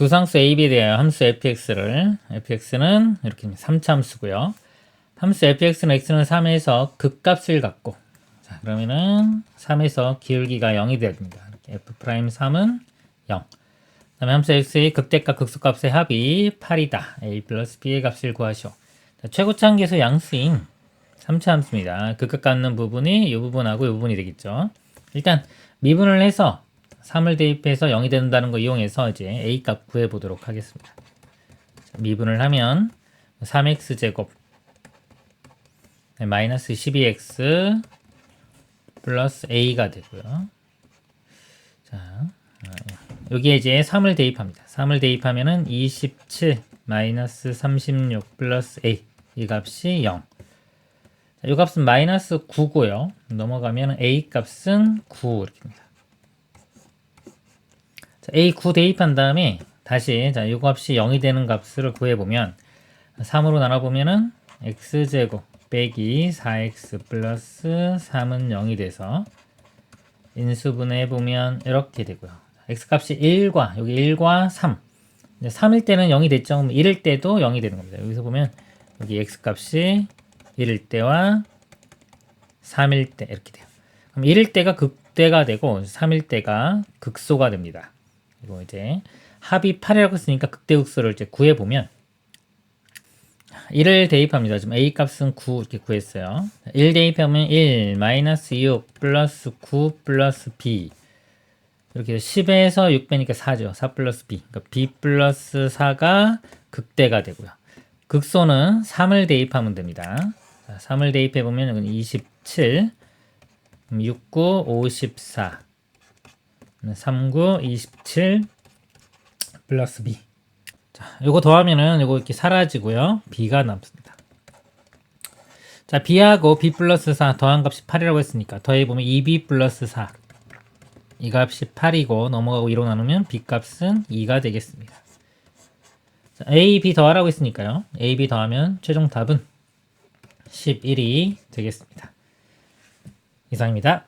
두 상수 a, b에 대하여 함수 fx를 fx는 이렇게 3차 함수고요. 함수 fx는 x는 3에서 극값을 갖고 자, 그러면은 3에서 기울기가 0이 되어야 됩니다. 이렇게 f 프라임 3은 0. 그다음에 함수 x의 극대값 극소값의 합이 8이다. a 플러스 b의 값을 구하시오. 자, 최고차항계수 양수인 3차 함수입니다. 극값 갖는 부분이 이 부분하고 이 부분이 되겠죠. 일단 미분을 해서 3을 대입해서 0이 된다는 거 이용해서 이제 a 값 구해 보도록 하겠습니다. 자, 미분을 하면 3x 제곱 네, 마이너스 12x 플러스 a가 되고요. 자, 아, 여기에 이제 3을 대입합니다. 3을 대입하면은 27 마이너스 36 플러스 a 이 값이 0. 자, 이 값은 마이너스 9고요. 넘어가면 a 값은 9 이렇게 됩니다. 자, a 9 대입한 다음에 다시 자, 이 값이 0이 되는 값을 구해 보면 3으로 나눠 보면은 x 제곱 빼기 4x 플러스 3은 0이 돼서 인수분해 보면 이렇게 되고요. x 값이 1과 여기 1과 3. 3일 때는 0이 됐죠. 그럼 1일 때도 0이 되는 겁니다. 여기서 보면 여기 x 값이 1일 때와 3일 때 이렇게 돼요. 그럼 1일 때가 극대가 되고 3일 때가 극소가 됩니다. 그리고 이제 합이 8이라고 했으니까 극대극소를 이제 구해 보면 1을 대입합니다. 지금 a 값은 9 이렇게 구했어요. 1 대입하면 1 마이너스 6 플러스 9 플러스 b 이렇게 10에서 6 빼니까 4죠. 4 플러스 b. 그러니까 b 플러스 4가 극대가 되고요. 극소는 3을 대입하면 됩니다. 자, 3을 대입해 보면 여기는 27, 69, 54, 39, 27 플러스 b. 자, 요거 더하면은 요거 이렇게 사라지고요. b가 남습니다. 자, b하고 b 플러스 4 더한 값이 8이라고 했으니까 더해 보면 2b 플러스 4. 이 값이 8이고 넘어가고 2로 나누면 b 값은 2가 되겠습니다. 자, a, b 더하라고 했으니까요. a, b 더하면 최종 답은 11이 되겠습니다. 이상입니다.